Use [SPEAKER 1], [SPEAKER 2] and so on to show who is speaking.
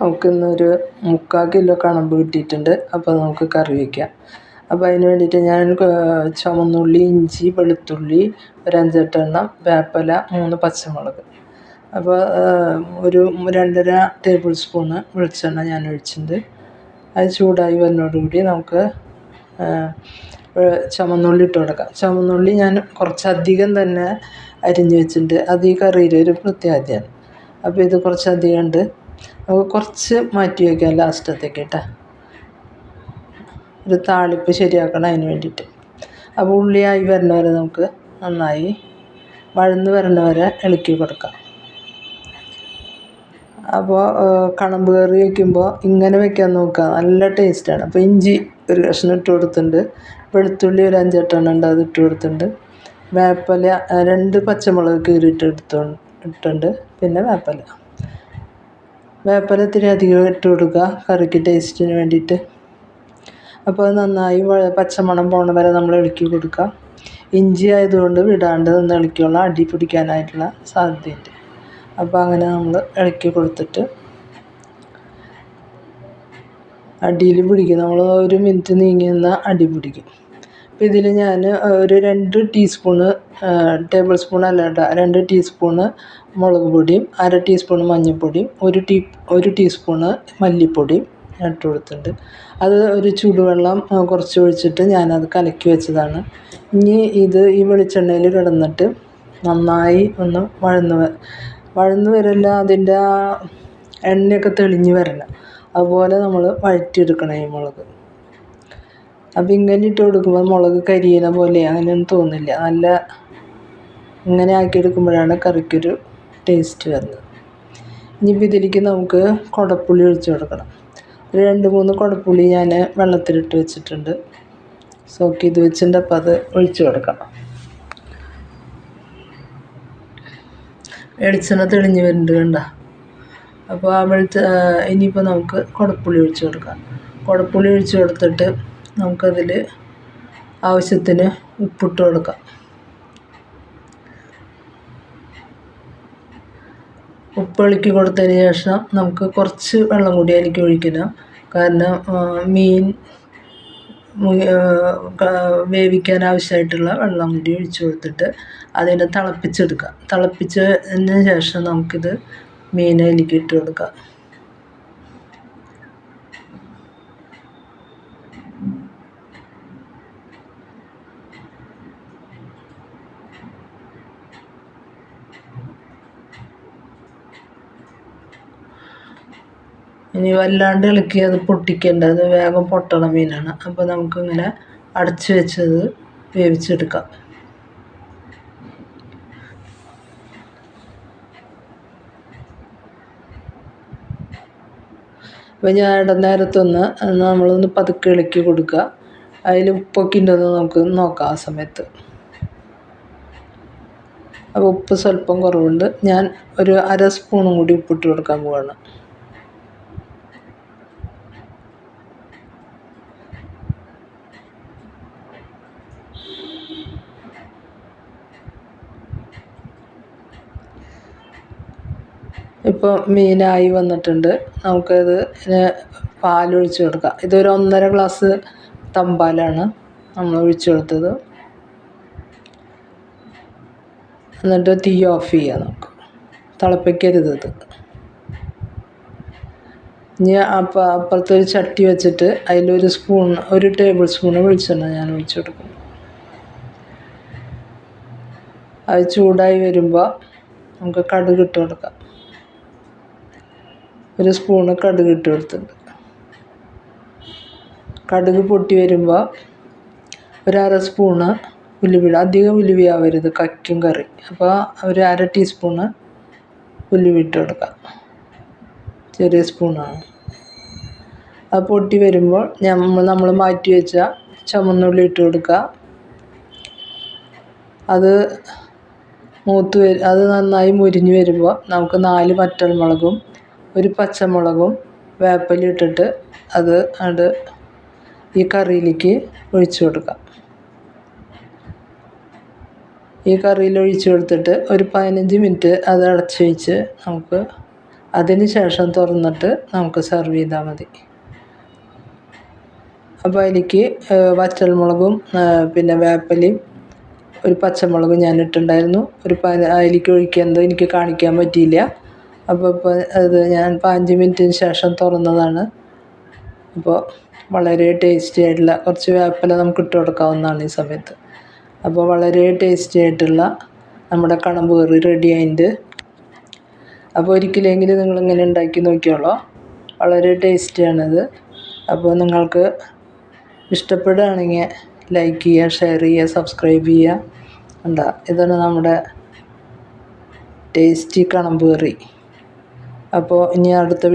[SPEAKER 1] നമുക്ക് ഇന്നൊരു മുക്കാൽ കിലോ കണമ്പ് കിട്ടിയിട്ടുണ്ട്. അപ്പോൾ നമുക്ക് കറി വയ്ക്കാം അപ്പോൾ അതിന് വേണ്ടിയിട്ട് ഞാൻ ചുവന്നുള്ളി ഇഞ്ചി വെളുത്തുള്ളി ഒരു അഞ്ചെട്ടെണ്ണം വേപ്പില മൂന്ന് പച്ചമുളക്. അപ്പോൾ ഒരു രണ്ടര ടേബിൾ സ്പൂണ് വെളിച്ചെണ്ണ ഞാൻ ഒഴിച്ചിട്ടുണ്ട്. അത് ചൂടായി വന്നതോടുകൂടി നമുക്ക് ചുവന്നുള്ളി ഇട്ട് കൊടുക്കാം. ചുവന്നുള്ളി ഞാൻ കുറച്ചധികം തന്നെ അരിഞ്ഞ് വെച്ചിട്ടുണ്ട്. അത് ഈ കറിയിലെ ഒരു പ്രത്യേകതയാണ് അപ്പോൾ ഇത് കുറച്ചധികം ഉണ്ട് നമുക്ക് കുറച്ച് മാറ്റി വയ്ക്കാം ലാസ്റ്റത്തേക്ക് കേട്ടോ. ഒരു താളിപ്പ് ശരിയാക്കണം അതിന് വേണ്ടിയിട്ട്. അപ്പോൾ ഉള്ളിയായി വരുന്ന വരെ നമുക്ക് നന്നായി വഴന്ന് വരണ വരെ ഇളക്കി കൊടുക്കാം. അപ്പോൾ കണമ്പ് കറി വയ്ക്കുമ്പോൾ ഇങ്ങനെ വെക്കാൻ നോക്കുക. നല്ല ടേസ്റ്റാണ് അപ്പോൾ ഇഞ്ചി ഒരു കഷ്ണം ഇട്ട് കൊടുത്തിട്ടുണ്ട്. വെളുത്തുള്ളി ഒരു അഞ്ചെട്ടെണ്ണം ഉണ്ട് അത് ഇട്ട് കൊടുത്തിട്ടുണ്ട്. വേപ്പല രണ്ട് പച്ചമുളക് കീറിയിട്ട് എടുത്തു ഇട്ടുണ്ട് പിന്നെ വേപ്പില. വേപ്പില ഇത്തിരി അധികം ഇട്ട് കൊടുക്കുക കറിക്ക് ടേസ്റ്റിന് വേണ്ടിയിട്ട്. അപ്പോൾ നന്നായി പച്ചമണം പോണ വരെ നമ്മൾ ഇളക്കി കൊടുക്കുക. ഇഞ്ചി ആയതുകൊണ്ട് വിടാണ്ട് നിന്ന് ഇളക്കിയുള്ള അടി പിടിക്കാനായിട്ടുള്ള സാധ്യതയുണ്ട്. അപ്പോൾ അങ്ങനെ നമ്മൾ ഇളക്കി കൊടുത്തിട്ട് അടിയിൽ പിടിക്കും. നമ്മൾ ഒരു മിനിറ്റ് നീങ്ങി നിന്നാൽ അടി പിടിക്കും. അപ്പോൾ ഇതിൽ ഞാൻ ഒരു രണ്ട് ടീസ്പൂണ് ടേബിൾ സ്പൂൺ അല്ല കേട്ടോ രണ്ട് ടീസ്പൂണ് മുളക് പൊടിയും അര ടീസ്പൂണ് മഞ്ഞൾപ്പൊടിയും ഒരു ടീ ഒരു ടീസ്പൂണ് മല്ലിപ്പൊടിയും ഇട്ട് കൊടുത്തിട്ടുണ്ട്. അത് ഒരു ചൂടുവെള്ളം കുറച്ച് ഒഴിച്ചിട്ട് ഞാനത് കലക്കി വെച്ചതാണ്. ഇനി ഇത് ഈ വെളിച്ചെണ്ണയിൽ കിടന്നിട്ട് നന്നായി ഒന്ന് വഴന്ന് വഴന്ന് വരില്ല അതിന്റെ ആ എണ്ണയൊക്കെ തെളിഞ്ഞ് വരണം. അതുപോലെ നമ്മൾ വഴറ്റിയെടുക്കണം ഈ മുളക്. അപ്പം ഇങ്ങനെ ഇട്ട് കൊടുക്കുമ്പോൾ മുളക് കരിയണ പോലെ അങ്ങനെയൊന്നും തോന്നില്ല. നല്ല ഇങ്ങനെ ആക്കി ആക്കിയെടുക്കുമ്പോഴാണ് കറിക്കൊരു ടേസ്റ്റ് വരുന്നത്. ഇനിയിപ്പോൾ ഇതിലേക്ക് നമുക്ക് കുടപ്പുളി ഒഴിച്ച് കൊടുക്കണം. ഒരു രണ്ട് മൂന്ന് കുടപ്പുളി ഞാൻ വെള്ളത്തിലിട്ട് വെച്ചിട്ടുണ്ട്. സോക്ക് ചെയ്ത് വെച്ചിട്ടുണ്ട് അപ്പോൾ അത് ഒഴിച്ച് കൊടുക്കണം. വെളിച്ചെണ്ണ തെളിഞ്ഞ് വരുന്നുണ്ട് കണ്ട? അപ്പോൾ ആ വെളിച്ച ഇനിയിപ്പോൾ നമുക്ക് കുടപ്പുളി ഒഴിച്ച് കൊടുക്കാം. കുടപ്പുളി ഒഴിച്ച് കൊടുത്തിട്ട് നമുക്കതിൽ ആവശ്യത്തിന് ഉപ്പിട്ട് കൊടുക്കാം. ഉപ്പ് ഇളക്കി കൊടുത്തതിന് ശേഷം നമുക്ക് കുറച്ച് വെള്ളം കൂടി അതിലേക്ക് ഒഴിക്കണം. കാരണം മീൻ വേവിക്കാൻ ആവശ്യമായിട്ടുള്ള വെള്ളം കൂടി ഒഴിച്ച് കൊടുത്തിട്ട് അതിനെ തിളപ്പിച്ചെടുക്കുക തിളപ്പിച്ചതിന് ശേഷം നമുക്കിത് മീൻ അതിലേക്ക് ഇട്ട് കൊടുക്കാം. ഇനി വല്ലാണ്ട് ഇളക്കി അത് പൊട്ടിക്കേണ്ട. അത് വേഗം പൊട്ടണ മീനാണ്. അപ്പോൾ നമുക്കിങ്ങനെ അടച്ച് വെച്ചത് വേവിച്ചെടുക്കാം. അപ്പോൾ ഞാൻ ഇടനേരത്തൊന്ന് നമ്മളൊന്ന് പതുക്കെ ഇളക്കി കൊടുക്കുക. അതിൽ ഉപ്പൊക്കെ ഉണ്ടെന്ന് നമുക്ക് നോക്കാം ആ സമയത്ത്. അപ്പോൾ ഉപ്പ് സ്വല്പം കുറവുണ്ട്. ഞാൻ ഒരു അര സ്പൂണും കൂടി ഉപ്പിട്ട് കൊടുക്കാൻ പോവാണ്. ഇപ്പോൾ മീനായി വന്നിട്ടുണ്ട്. നമുക്കത് പാലൊഴിച്ച് കൊടുക്കാം. ഇതൊരു ഒന്നര ഗ്ലാസ് തമ്പാലാണ് നമ്മൾ ഒഴിച്ച് കൊടുത്തത്. എന്നിട്ട് തീ ഓഫ് ചെയ്യാം നമുക്ക്. തിളപ്പിക്കരുത് ഇത്. ഇനി അപ്പം അപ്പുറത്ത് ഒരു ചട്ടി വെച്ചിട്ട് അതിലൊരു സ്പൂൺ ഒരു ടേബിൾ സ്പൂൺ വെളിച്ചെണ്ണ ഞാൻ ഒഴിച്ച് കൊടുക്കും. അത് ചൂടായി വരുമ്പോൾ നമുക്ക് കടുക് ഇട്ട് കൊടുക്കാം. ഒരു സ്പൂണ് കടുക് ഇട്ട് കൊടുത്തിട്ടുണ്ട്. കടുക് പൊട്ടി വരുമ്പോൾ ഒരു അര സ്പൂണ് ഉലുവിട അധികം ഉലുവയാവരുത് കക്കും കറി. അപ്പോൾ ഒരു അര ടീസ്പൂണ് ഉലുവിട്ട് കൊടുക്കാം. ചെറിയ സ്പൂണാണ്. അത് പൊട്ടി വരുമ്പോൾ നമ്മൾ നമ്മൾ മാറ്റി വെച്ച ചുമന്നുള്ളി ഇട്ട് കൊടുക്കുക. അത് മൂത്ത് വരും അത് നന്നായി മുരിഞ്ഞ് വരുമ്പോൾ നമുക്ക് നാല് വറ്റൽമുളകും ഒരു പച്ചമുളകും വേപ്പില ഇട്ടിട്ട് അത് അത് ഈ കറിയിലേക്ക് ഒഴിച്ചു കൊടുക്കാം ഈ കറിയിൽ ഒഴിച്ചു കൊടുത്തിട്ട് ഒരു പതിനഞ്ച് മിനിറ്റ് അത് അടച്ചു വെച്ച് നമുക്ക് അതിന് ശേഷം തുറന്നിട്ട് നമുക്ക് സെർവ് ചെയ്താൽ മതി. അപ്പോൾ അതിലേക്ക് വറ്റൽമുളകും പിന്നെ വേപ്പലയും ഒരു പച്ചമുളകും ഞാൻ ഇട്ടിട്ടുണ്ടായിരുന്നു. ഒരു അതിലേക്ക് ഒഴിക്കുന്നത് എനിക്ക് കാണിക്കാൻ പറ്റിയില്ല. അപ്പോൾ ഇപ്പോൾ അത് ഞാൻ ഇപ്പോൾ അഞ്ച് മിനിറ്റിന് ശേഷം തുറന്നതാണ്. അപ്പോൾ വളരെ ടേസ്റ്റി ആയിട്ടുള്ള കുറച്ച് വേപ്പില നമുക്ക് ഇട്ട് കൊടുക്കാവുന്നതാണ് ഈ സമയത്ത്. അപ്പോൾ വളരെ ടേസ്റ്റി ആയിട്ടുള്ള നമ്മുടെ കണമ്പ് കറി റെഡി ആയിട്ടുണ്ട്. അപ്പോൾ ഒരിക്കലെങ്കിലും നിങ്ങൾ ഇങ്ങനെ ഉണ്ടാക്കി നോക്കിയോളോ വളരെ ടേസ്റ്റിയാണത് അപ്പോൾ നിങ്ങൾക്ക് ഇഷ്ടപ്പെടുകയാണെങ്കിൽ ലൈക്ക് ചെയ്യുക ഷെയർ ചെയ്യുക സബ്സ്ക്രൈബ് ചെയ്യുക. ഉണ്ടാ ഇതാണ് നമ്മുടെ ടേസ്റ്റി കണമ്പ് കറി അപ്പോൾ ഇനി അടുത്ത